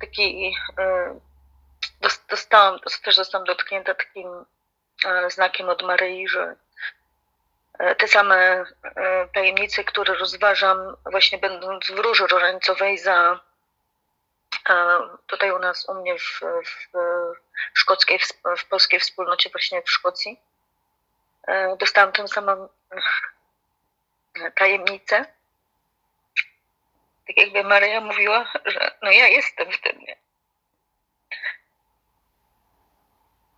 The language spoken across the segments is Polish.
taki, dos- dostałam, też zostałam dotknięta takim e, znakiem od Maryi, że e, te same tajemnice, które rozważam właśnie będąc w Róży Różańcowej za tutaj u nas, u mnie w, w szkockiej, w, polskiej wspólnocie właśnie w Szkocji. Dostałam tę samą tajemnicę. Tak jakby Maryja mówiła, że no ja jestem w tym, nie?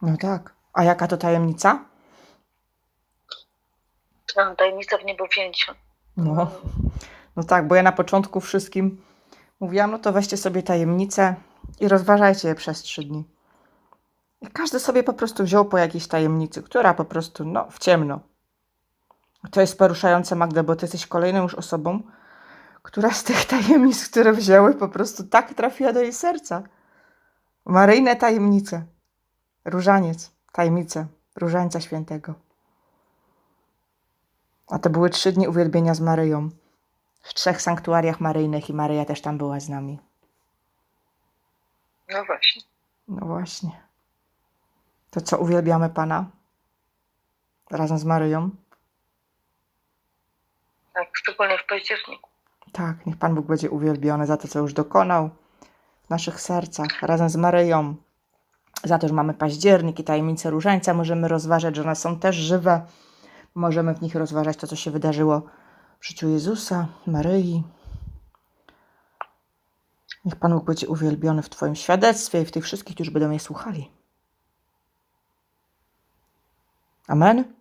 No tak. A jaka to tajemnica? No, tajemnica w niebowzięciu. No. No tak, bo ja na początku wszystkim mówiłam, no to weźcie sobie tajemnicę i rozważajcie je przez trzy dni. I każdy sobie po prostu wziął po jakiejś tajemnicy, która po prostu, no, w ciemno. To jest poruszające, Magda, bo ty jesteś kolejną już osobą, która z tych tajemnic, które wzięły, po prostu tak trafiła do jej serca. Maryjne tajemnice. Różaniec, tajemnice Różańca Świętego. A to były trzy dni uwielbienia z Maryją. W trzech sanktuariach maryjnych i Maryja też tam była z nami. No właśnie. No właśnie. To co, uwielbiamy Pana? Razem z Maryją? Tak, szczególnie w październiku. Tak, niech Pan Bóg będzie uwielbiony za to, co już dokonał w naszych sercach, razem z Maryją. Za to, że mamy październik i tajemnice różańca, możemy rozważać, że one są też żywe. Możemy w nich rozważać to, co się wydarzyło w życiu Jezusa, Maryi. Niech Pan Bóg będzie uwielbiony w Twoim świadectwie i w tych wszystkich, którzy będą je słuchali. Amen.